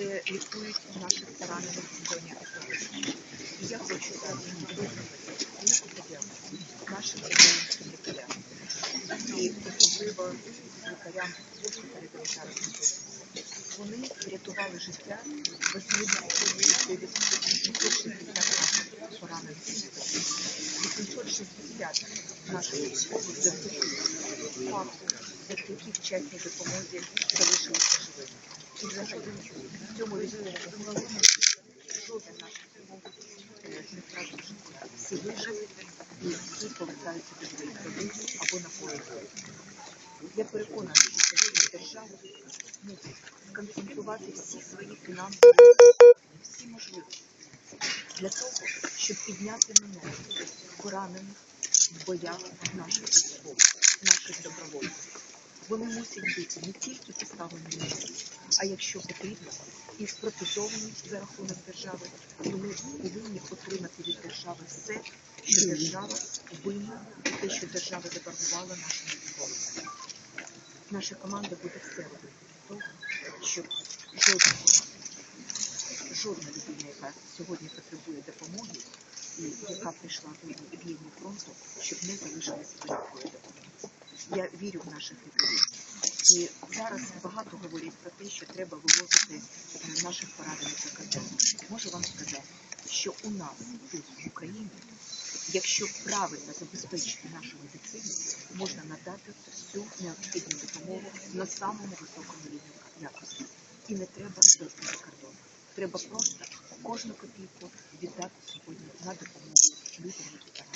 де лікують наших поранених в зоні АТО. І я хочу зараз подяку нашим українським лікарям і особливо лікарям госпіталю Величарського. Вони врятували життя 860 наших поранених. 860 наших військових завдяки факту, завдяки вчасній допомозі залишилися живими. Всі вижили і всі повертаються до своїх або на поле. Я переконана, що сьогодні держава мусить сконцентрувати всі свої фінансові всі можливості для того, щоб підняти ноги поранених в боях наших військових, наших добровольців. Вони мусять бути не тільки поставлені на ноги, а якщо потрібно, і спротезовані за рахунок держави, вони повинні отримати від держави все, що держава винна, те, що держава заборгувала нашим військовим. Наша команда буде все робити для того, щоб жодна, жодна людина, яка сьогодні потребує допомоги і яка прийшла в лінію- фронту, щоб не залишилася такої допомоги. Я вірю в наших лікарів. І зараз багато говорять про те, що треба вивозити е, наших поранених за кордон. Можу вам сказати, що у нас тут в Україні, якщо правильно забезпечити нашу медицину, можна надати всю необхідну допомогу на самому високому рівні якості. І не треба везти за кордон. Треба просто кожну копійку віддати сьогодні на допомогу людям.